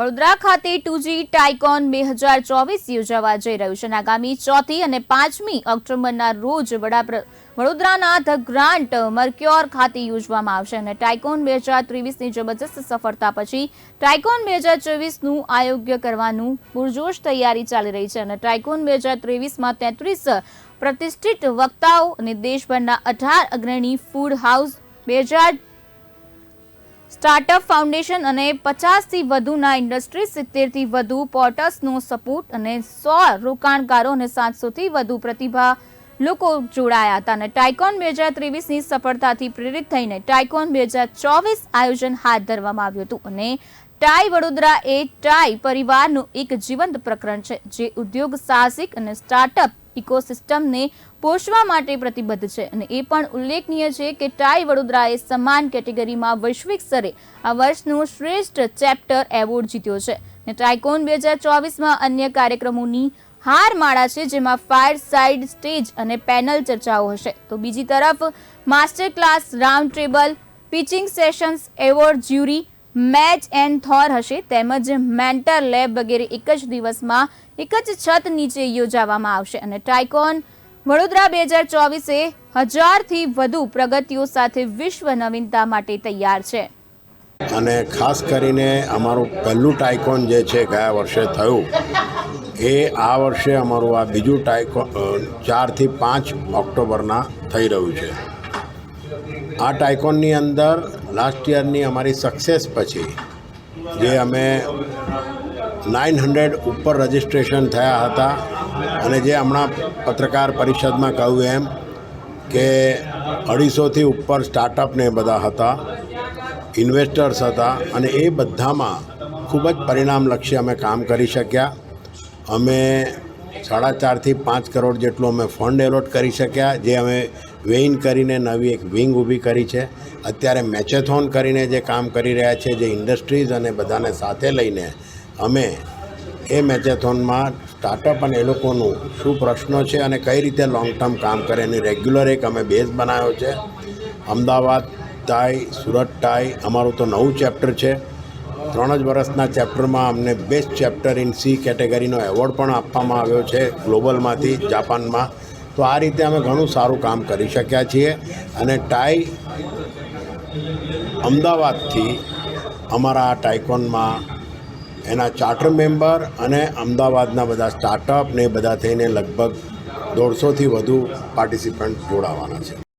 વડોદરા ખાતે two G Tycoon બે હજાર ચોવીસ યોજાવા જઈ રહ્યું છે. આગામી ચોથી અને પાંચમી ઓક્ટોબરના રોજ વડોદરાના ધ ગ્રાન્ટ મર્ક્યોર ખાતે યોજવામાં આવશે. અને ટાઇકોન બે હજાર ત્રેવીસની જબરજસ્ત સફળતા પછી ટાઇકોન બે હજાર ચોવીસનું આયોગ્ય કરવાનું પૂરજોશ તૈયારી ચાલી રહી છે. અને ટાઇકોન બે હજાર ત્રેવીસમાં તેત્રીસ પ્રતિષ્ઠિત વક્તાઓ અને દેશભરના અઢાર અગ્રણી ફૂડ હાઉસ, બે હજાર સ્ટાર્ટઅપ ફાઉન્ડેશન અને પચાસથી વધુના ઇન્ડસ્ટ્રી, સિત્તેરથી વધુ પોર્ટર્સનો સપોર્ટ અને સો રોકાણકારો અને સાતસોથી વધુ પ્રતિભા લોકો જોડાયા હતા અને ટાઇકોન બે હજાર ત્રેવીસની સફળતાથી પ્રેરિત થઈને ટાઇકોન બે હજાર ચોવીસ આયોજન હાથ ધરવામાં આવ્યું હતું અને ટાઈ વડોદરા એ ટાઈ પરિવારનું એક જીવંત પ્રકરણ છે, જે ઉદ્યોગ સાહસિક અને સ્ટાર્ટઅપ ઇકોસિસ્ટમને પોષવા માટે પ્રતિબદ્ધ છે. અને એ પણ ઉલ્લેખનીય છે કે ટાઈ વડોદરાએ સમાન કેટેગરીમાં વૈશ્વિક સ્તરે આ વર્ષનું શ્રેષ્ઠ ચેપ્ટર એવોર્ડ જીત્યો છે. અને ટાઇકોન બે હજાર ચોવીસમાં અન્ય કાર્યક્રમોની હારમાળા છે, જેમાં ફાયર સાઇડ સ્ટેજ અને પેનલ ચર્ચાઓ હશે. તો બીજી તરફ, master class round table pitching sessions, award jury match and થોર હશે તેમજ મેન્ટર લેબ વગેરે એક જ દિવસમાં એક જ છત નીચે યોજાવામાં આવશે અને ટાઇકોન વડોદરા બે હજાર ચોવીસે હજારથી વધુ પ્રગતિઓ સાથે વિશ્વ નવીનતા માટે તૈયાર છે. અને ખાસ કરીને અમારું પહેલું ટાઇકોન જે છે ગયા વર્ષે થયું, એ આ વર્ષે અમારું આ બીજું ટાઇકોન ચારથી પાંચ ઓક્ટોબરના થઈ રહ્યું છે. આ ટાઇકોનની અંદર લાસ્ટ યરની અમારી સક્સેસ પછી જે અમે નાઇન હંડ્રેડ ઉપર રજિસ્ટ્રેશન થયા હતા અને જે હમણાં પત્રકાર પરિષદમાં કહ્યું એમ કે અઢીસોથી ઉપર સ્ટાર્ટઅપને એ બધા હતા ઇન્વેસ્ટર્સ હતા અને એ બધામાં ખૂબ જ પરિણામલક્ષી અમે કામ કરી શક્યા. અમે સાડા ચારથી પાંચ કરોડ જેટલું અમે ફંડ એલોટ કરી શક્યા, જે અમે વેઇન કરીને નવી એક વિંગ ઊભી કરી છે. અત્યારે મેચેથોન કરીને જે કામ કરી રહ્યા છે, જે ઇન્ડસ્ટ્રીઝ અને બધાને સાથે લઈને અમે એ મેચેથોનમાં સ્ટાર્ટઅપ અને એ લોકોનું શું પ્રશ્નો છે અને કઈ રીતે લોંગ ટર્મ કામ કરે, એની રેગ્યુલર એક અમે બેઝ બનાવ્યો છે. અમદાવાદ ટાઈ સુરત ટાઈ અમારું તો નવું ચેપ્ટર છે. ત્રણ જ વર્ષના ચેપ્ટરમાં અમને બેસ્ટ ચેપ્ટર ઇન સી કેટેગરીનો એવોર્ડ પણ આપવામાં આવ્યો છે ગ્લોબલમાંથી, જાપાનમાં. તો આ રીતે અમે ઘણું સારું કામ કરી શક્યા છીએ. અને ટાઈ અમદાવાદથી અમારા આ ટાઇકોનમાં એના ચાર્ટર મેમ્બર અને અમદાવાદના બધા સ્ટાર્ટઅપ ને એ બધા થઈને લગભગ દોઢસોથી વધુ પાર્ટિસિપન્ટ જોડાવાના છે.